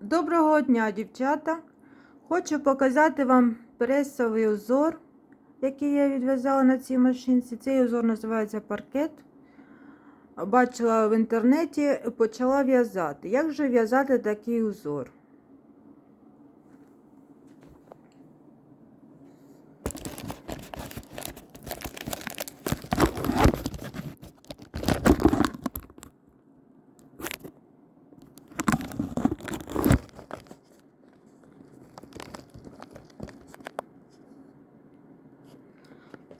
Доброго дня, дівчата! Хочу показати вам пресовий узор, який я відв'язала на цій машинці. Цей узор називається паркет. Бачила в інтернеті, почала в'язати. Як же в'язати такий узор?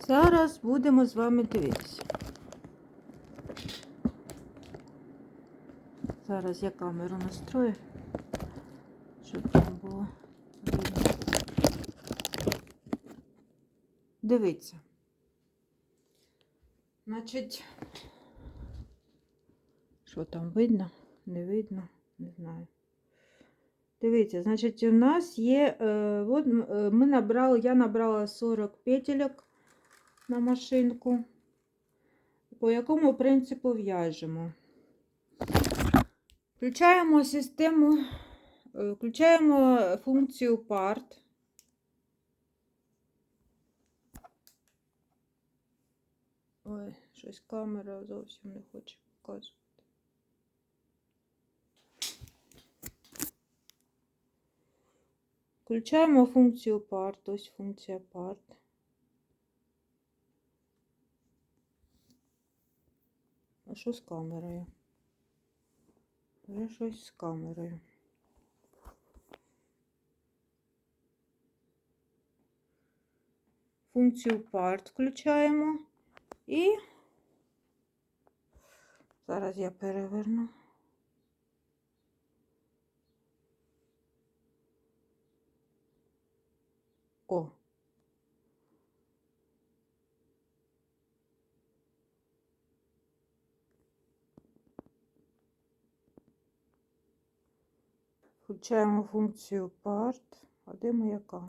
Зараз будемо з вами дивитися. Зараз я камеру настрою, щоб там було видно. Дивіться. Значить, що там видно? Не видно, не знаю. Дивіться, значить, у нас є, е, от е, ми набрали, я набрала 40 петельок на машинку, по якому принципу в'яжемо. Включаємо систему, е, включаємо функцію part. Ой, щось камера зовсім не хоче показувати. Включаємо функцію part, ось функція part. А що з камерою? Вже щось з камерою. Функцію part включаємо і зараз я переверну. О. Включаємо функцію part. А де моя камера?